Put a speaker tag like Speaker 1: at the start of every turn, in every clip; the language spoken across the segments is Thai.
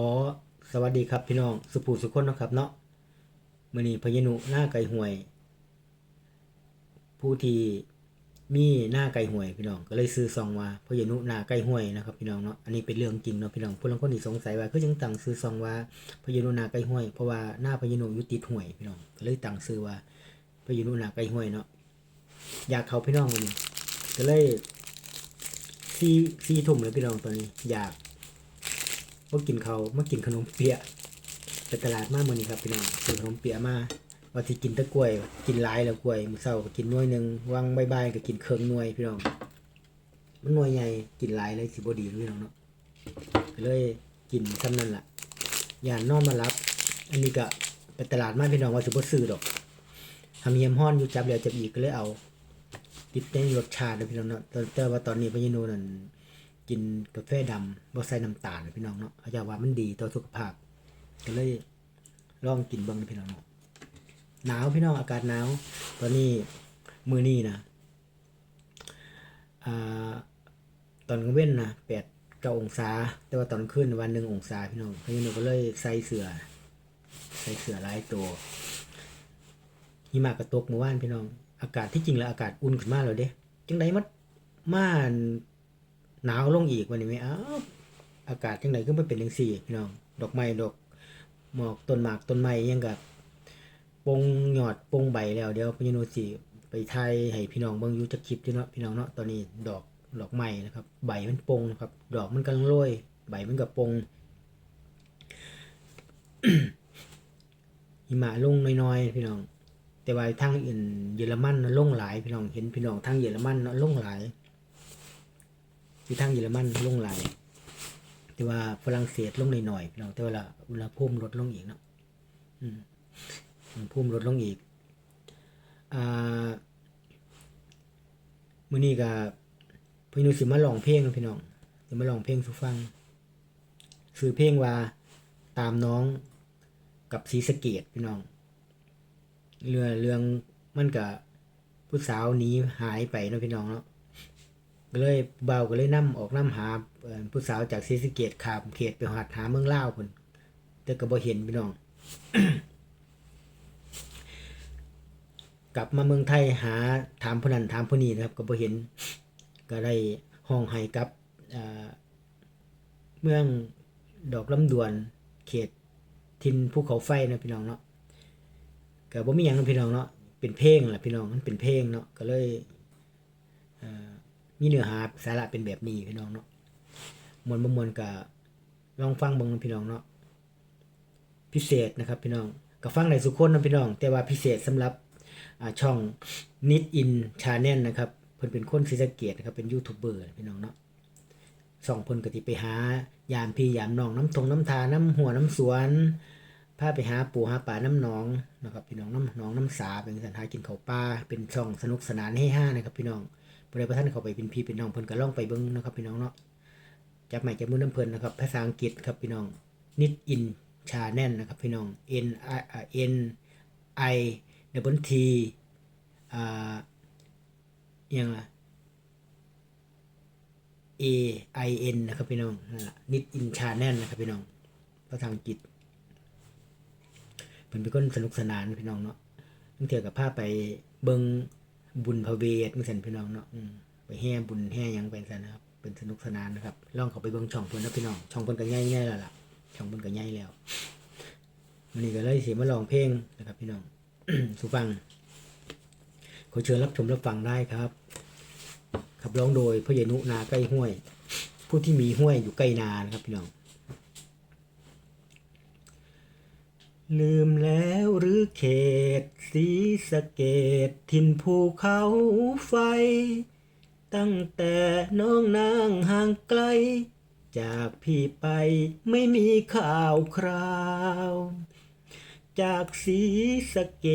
Speaker 1: อสวัสดีครับพี่น้องสุภูสุคนนะครับเนาะมือนีพญานุหน้าไก่ห่วย ผู้ที่มีหน้าไก่ห่วยพี่น้องก็เลยซื้อซองว่าพญานุหน้าไก่ห่วยนะครับพี่น้องเนาะอันนี้เป็นเรื่องจริงเนาะพี่น้องผู้ลางคนที่สงสัยว่าคือจังตั้งซื้อซองว่าพญานุหน้าไก่ห่วยเพราะว่าหน้าพญานุยู่ติห่วยพี่น้องก็เลยตั้งซื้อว่าพญานุหน้าไก่ห่วยเนาะอยากเขาพี่น้องมือนี้ก็เลยซีซีทุ่มเลยพี่น้องตอนนี้อยาก ว่ากินเขามากินขนมเปี๊ยะไปตลาดมาเมื่อนี้ครับพี่น้องซื้อขนมเปี๊ยะมาว่าที่กินตะกล้วย กินหลายแล้วกล้วยมื้อเช้าก็กินหน่วยหนึงวางใบ่ายๆก็กินเครื่องหน่วยพี่น้องมันหน่วยใหญ่กินหลายเลยสิบ่ดีพี่น้องเนาะก็เลยกินซำนั้นล่ะย่านอนมารับ อันนี้ก็ไปตลาดมาพี่น้องว่าสิบ่ซื้อดอกทำเยี่ยมฮ้อนอยู่จับแล้วจับอีกก็เลยเอาติดในรสชาติพี่น้องเนาะแต่ว่าตอนนี้พญานูนั่น กินกาแฟดำบ่ใส่น้ำตาลพี่น้องเนาะเขาจะว่ามันดีต่อสุขภาพ ก็เลยลองกินเบิ่งนะพี่น้องเนาะหนาวพี่น้องอากาศหนาว ตอนนี้มือนี้นะอ่าตอนกลางเว้นนะแปดเก้าองศา แต่ว่าตอนกลางคืนวันหนึ่งองศาพี่น้องพี่น้องก็เลยใส่เสื้อใส่เสื้อหลายตัวหิมะก็ตกเมื่อวานพี่น้อง อากาศที่จริงแล้วอากาศอุ่นขึ้นมากแล้วเด้จังไดมันม่าน หนาวลงอีกวันนี้ไหมอ้าวอากาศจังไดก็ไม่เป็นจังซี่พี่น้องดอกไม้ดอกหมอกต้นหมากต้นไม้ยังกับปงหยอดปงใบแล้วเดี๋ยวพี่โนสิไปไทยให้พี่น้องเบิ่งยูจักคลิปอยู่เนาะพี่น้องเนาะตอนนี้ดอกดอกไม้นะครับ ใบมันปงนะครับ ดอกมันกำลังโรยใบมันก็ปงหิมะลงน้อยๆพี่น้อง แต่ว่าทางอื่นเยอรมันน่ะลงหลายพี่น้องเห็นพี่น้องทางเยอรมันนะลงหลาย ที่ทางเยอรมันลงหลาย แต่ว่าฝรั่งเศสลงหน่อยๆพี่น้องแต่ว่าอุณหภูมิลดลงอีกเนาะอืมอุณหภูมิลดลงอีกอ่ามื้อนี้ก็พี่นุสิมาลองเพลงพี่น้องสิมาลองเพลงสู่ฟังชื่อเพลงว่าตามน้องกับศรีสะเกดพี่น้อง เรื่องเรื่องมันก็ผู้สาวหนีหายไปเนาะพี่น้องเนาะ ก็เลยเบาก็เลยนํออกนํหาผู้สาวจากศรีสะเกดขามเขตไปหาหาเมืองลาวพุ่นแต่ก็บ่เห็นพี่น้อง กลับมาเมืองไทยหาถามผู้นั้นถามผู้นี้นะครับ ก็บ่เห็น ก็ได้ห้องให้กับเมืองดอกลำดวน เขตทินภูเขาไฟนะพี่น้องเนาะก็บ่มีหยังนะพี่น้องเนาะเป็นเพลงแหละพี่น้องมันเป็นเพลงเนาะก็เลย มีเนื้อหาสาระเป็นแบบนี้พี่น้องเนาะมวนบ่มวนก็ลองฟังเบิ่งนะพี่น้องเนาะพิเศษนะครับพี่น้องก็ฟังได้ทุกคนนะพี่น้อง แต่ว่าพิเศษสำหรับช่อง Nit In Channel นะครับเพิ่นเป็นคนศรีสะเกษนะครับเป็นยูทูบเบอร์พี่น้องเนาะสองเพิ่นก็สิไปหายามพี่ยามน้องน้ำทงน้ำทาน้ำหัวน้ำสวนพาไปหาปูหาป่าน้ำหนองนะครับพี่น้องน้ำหนองน้ำสาเป็นสันหากินเขาปลาเป็นช่องสนุกสนานให้ห้านะครับพี่น้อง บ่ได้ประท่านเข้าไปเป็นพี่เป็นน้องเพิ่นก็ล่องไปเบิ่งนะครับพี่น้องเนาะจับใหม่จับมือน้ำเพิ่นนะครับ ภาษาอังกฤษครับพี่น้องนิดอินชาแน่นนะครับพี่น้อง N I N I W T อ่ายังล่ะ A I N นะครับพี่น้องนั่นล่ะนิดอินชาแน่นนะครับพี่น้องภาษาอังกฤษเพิ่นเป็นคนสนุกสนานพี่น้องเนาะตั้งแต่กับพาพไปเบิง บุญพระเวทจังซั่นพี่น้องเนาะไปแห่บุญแห่ยังไปซั่นนะครับ เป็นสนุกสนานนะครับลองเขาไปเบิ่งช่องเพิ่นนะพี่น้องช่องเพิ่นก็ใหญ่แน่แล้วล่ะช่องเพิ่นก็ใหญ่แล้ววันนี้ก็เลยเสิมาลองเพลงนะครับ พี่น้องสูฟังขอเชิญรับชมรับฟังได้ครับขับร้องโดยพ่อใหญ่นุนาใกล้ห้วย ผู้ที่มีห้วยอยู่ใกล้นานะครับพี่น้อง ลืมแล้วหรือเขตสีสะเกตทินภูเขาไฟ ตั้งแต่น้องนางห่างไกล จากพี่ไปไม่มีข่าวคราว จากสีสะเก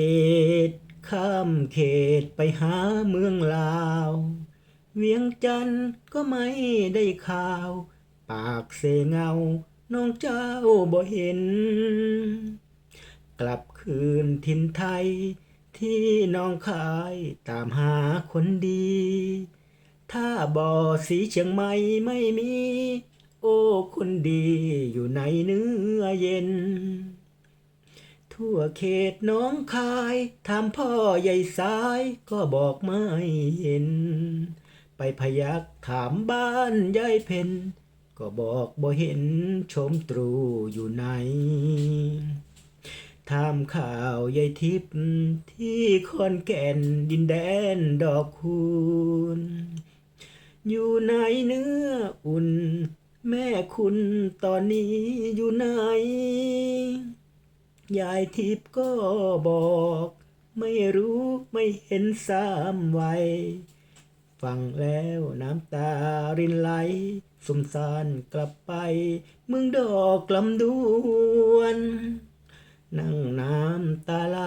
Speaker 1: ตข้ามเขตไปหาเมืองลาว เวียงจันทน์ก็ไม่ได้ข่าว ปากเสเงา น้องเจ้าบ่เห็น กลับคืนถิ่นไทย ที่น้องคายตามหาคนดี ถ้าบ่อสีเชียงใหม่ไม่มี โอ้คนดีอยู่ในเนื้อเย็น ทั่วเขตน้องคายถามพ่อใหญ่สายก็บอกไม่เห็น ไปพยักถามบ้านยายเพนก็บอกบ่เห็นชมตรูอยู่ไหน ถามข่าวยายทิพย์ที่คอนแก่นดินแดนดอกคูณ อยู่ในเนื้ออุ่น แม่คุณตอนนี้อยู่ไหน ยายทิพย์ก็บอก ไม่รู้ไม่เห็นสามวัยฟังแล้วน้ำตารินไหลสมสารกลับไป เมืองดอกลำดวน นั่งน้ำตาไหล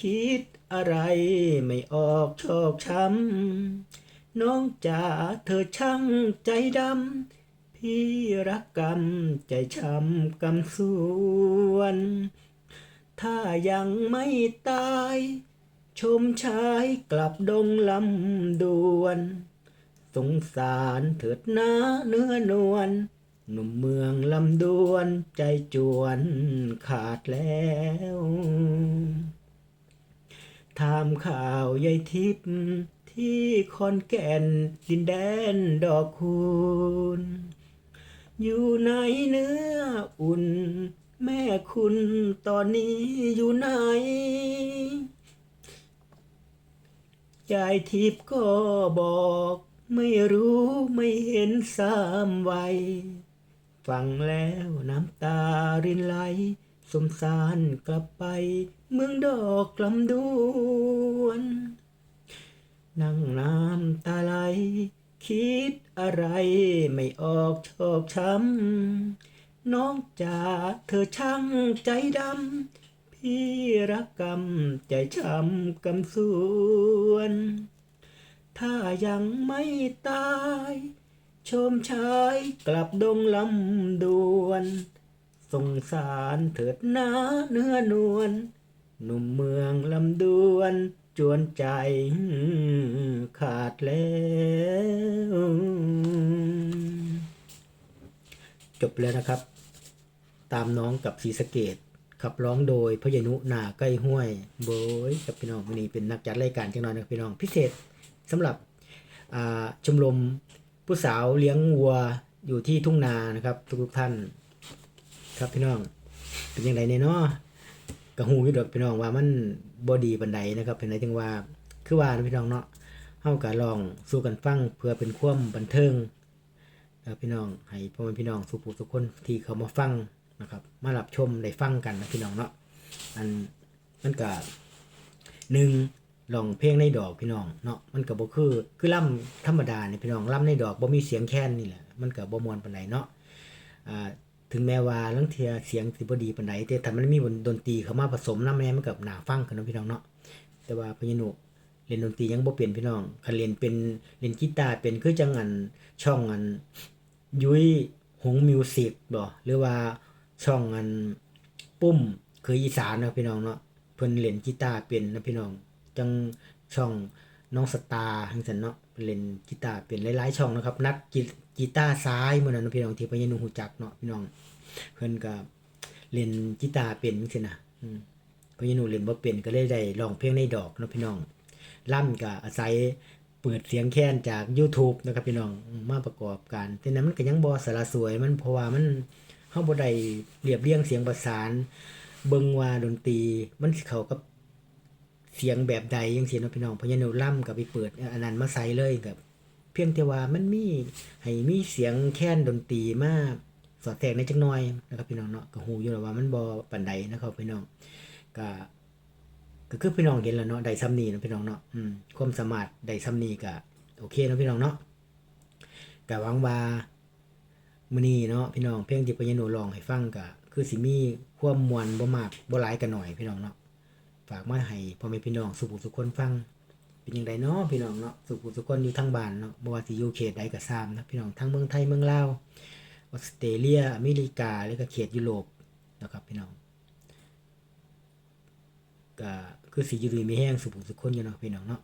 Speaker 1: คิดอะไรไม่ออกชอกช้ำ น้องจ๋าเธอช่างใจดำ พี่รักกำใจช้ำกำสวน ถ้ายังไม่ตาย ชมชายกลับดงลำดวน สงสารเถิดนะเนื้อนวล หนุ่มเมืองลำดวนใจจวนขาดแล้วถามข่าวยายทิพย์ที่คอนแก่นดินแดนดอกคูณ อยู่ในเนื้ออุ่น แม่คุณตอนนี้อยู่ไหนยายทิพย์ก็บอก ไม่รู้ไม่เห็นสามวัย ฟังแล้วน้ำตารินไหล สมสารกลับไป เมืองดอกลำดวนนั่งน้ำตาไหล คิดอะไรไม่ออกชอกช้ำน้องจ๋าเธอช่างใจดำ พี่รักกำใจช้ำกำสวน ถ้ายังไม่ตาย ชมชายกลับดงลำดวน สงสารเถิดนาเนื้อนวลหนุ่มเมืองลำดวน จวนใจขาดแล้วจบแล้วนะครับ ตามน้องกับสีสะเกตขับร้องโดยพยานุนาใกล้ห้วยโบยกับพี่น้องวันนี้เป็นนักจัดรายการจังหน่อยนะครับพี่น้องพิเศษสำหรับชมรม ผู้สาวเลี้ยงวัวอยู่ที่ทุ่งนานะครับ ทุกๆท่าน ครับพี่น้อง เป็นยังไงเนี่ยเนาะกระหูอยู่ดอกพี่น้องว่ามันบอดีบันไดนะครับ เป็นไรจังว่าคือว่านพี่น้องเนาะเฮาก็ลองสู้กันฟังเพื่อเป็นความบันเทิงนะพี่น้องให้พ่อแม่พี่น้องสุภูทุกคนที่เขามาฟังนะครับ มารับชมได้ฟังกันนะพี่น้องเนาะอันมันก็หนึ่ง ลองเพลงในดอกพี่น้องเนาะมันก็บ่คือคือล่ำธรรมดาเนี่ยพี่น้องล่ำในดอกบ่มีเสียงแค้นนี่แหละมันก็บ่ม่วนปานใดเนาะอ่าถึงแม้ว่าลังเทียเสียงสิบ่ดีปานใดแต่ถ้ามันมีดนตรีเข้ามาผสมนำแม่มันก็น่าฟังขึ้นเนาะพี่น้องเนาะแต่ว่าพญานุเล่นดนตรียังบ่เป็นพี่น้องคันเล่นเป็นเล่นกีตาร์เป็นคือจังอันช่องอันยุ้ยหงมิวสิกบ่หรือว่าช่องอันปุ้มคืออีสานเนาะพี่น้องเนาะเพิ่นเล่นกีตาร์เป็นนะพี่น้อง จังช่องน้องสตาร์จังซั่นเนาะเพิ่นเล่นกีตาร์เป็นหลายๆช่องนะครับ นักกีกีตาร์ซ้ายมื้อนั้นนะพี่น้องที่พญานุฮู้จักเนาะพี่น้องเพิ่อนก็เล่นกีตาร์เป็นจังซี่นะพญานุเล่นบ่เป็นก็เลยได้ร้องเพลงในดอกเนาะพี่น้องล่ำก็อาศัยเปิดเสียงแค้นจาก YouTube นะครับพี่น้องมาประกอบกันแต่นั้นมันก็ยังบ่สละสวยมันเพราะว่ามันเฮาบ่ได้เรียบเรียงเสียงประสาน เบิ่งว่าดนตรีมันเข้ากับ เสียงแบบใดจังซี่เนาะพี่น้องพญานุล่ำก็ไปเปิดอันนั้นมาใส่เลยกับเพียงแต่ว่ามันมีให้มีเสียงแค้นดนตรีมาสอดแทรกในจักหน่อยนะครับพี่น้องเนาะก็ฮู้อยู่แล้วว่ามันบ่ปานใดนะครับพี่น้องก็ก็คือพี่น้องเห็นแล้วเนาะได้ซ้ำนีนะพี่น้องเนาะอืมความสามารถได้ซ้ำนี้ก็โอเคนะพี่น้องเนาะก็หวังว่ามื้อนี้เนาะพี่น้องเพลงที่พญานุร้องให้ฟังก็คือสิมีความมวนบ่มากบ่หลายกันหน่อยพี่น้องเนาะ ฝากมาให้พ่อแม่พี่น้องสุขสุขคนฟัง เป็นยังไงเนาะพี่น้องเนาะสุขุสุขคนอยู่ทางบ้านเนาะบ่ว่าสิอยู่เขตใดก็ตามนะพี่น้องทั้งเมืองไทยเมืองลาวออสเตรเลีย อเมริกาแล้วก็เขตยุโรปนะครับพี่น้องก็คือสิอยู่ดีมีแห้งสุขุสุขคนอยู่เนาะพี่น้องเนาะ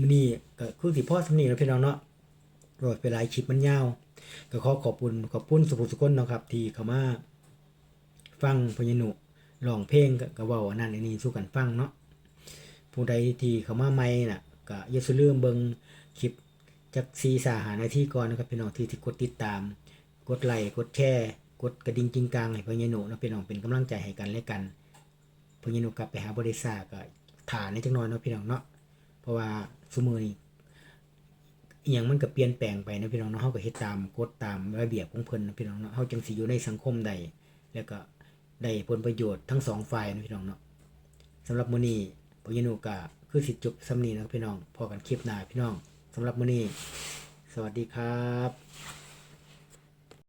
Speaker 1: มื้อนี้ก็คือสิพ่อสำนีนะพี่น้องเนาะรอไปหลายคลิปมันยาวก็ขอขอบคุณขอบคุณสุภุสุคนเนาะครับ ที่เข้ามาฟังพญานุ ร้องเพลงก็ก็เว้าอันนั้นอันนี้สู่กันฟังเนาะผู้ใดที่เข้ามาใหม่น่ะก็อย่าลืมเบิ่งคลิปจัก4 5 5นาทีก่อนนะครับพี่น้องที่ที่กดติดตาม กดไลค์กดแชร์กดกระดิ่งจริงกลางให้พญานุนะพี่น้องเป็นกำลังใจให้กันและกันพญานุกลับไปหาบริษัทก็ถ่าในจักน่อยเนาะพี่น้องเนาะเพราะว่าซุมื้อนี้อหยังมันก็เปลี่ยนแปลงไปนะพี่น้องเนาะเฮาก็เฮ็ดตามกฎตามระเบียบของเพิ่นนะพี่น้องเนาะเฮาจังสิอยู่ในสังคมใดแล้วก็ ได้ผลประโยชน์ทั้งสองฝ่ายนะพี่น้องเนาะสำหรับมื้อนี้พยนุก็คือสิจบสำนีนะพี่น้องพอกันคลิปหน้าพี่น้องสำหรับมื้อนี้ สวัสดีครับ